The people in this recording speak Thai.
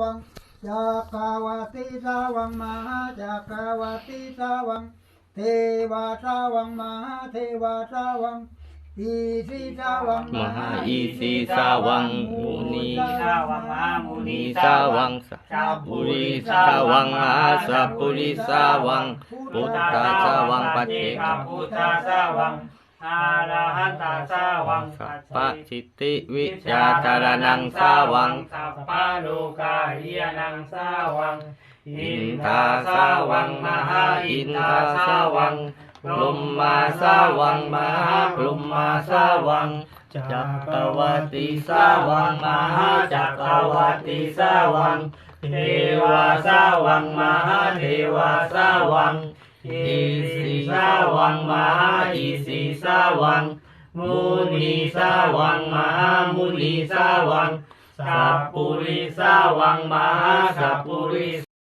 วังจักรวติสาวังมหาจักรวติสาวัง เทวาสาวังมหาเทวาสาวังอีสีสาวังมหาอีสีสาวังมุนีสาวังมหามุนีนีสาวังสัพปุริสาวังมหาสัพปุริสาวังพุทธาสาวังปัจเจกพุทธาสาวัง อาระหันตาสาวังสัพพะสิทธิวิชาจารนังสาวังสัพพะโลกาเฮียนังสาวัง อินทาสาวังมหาอินทาสาวังพรหมาสาวังมหาพรหมาสาวังจักรวติสาวังมหาจักรวติสาวังเทวาสาวังมหาเทวาสาวัง อิสิสาวังมหาอิสิสาวัง มุนีสาวังมหามุนีสาวัง สัพปุริสาวังมหาสัพปุริ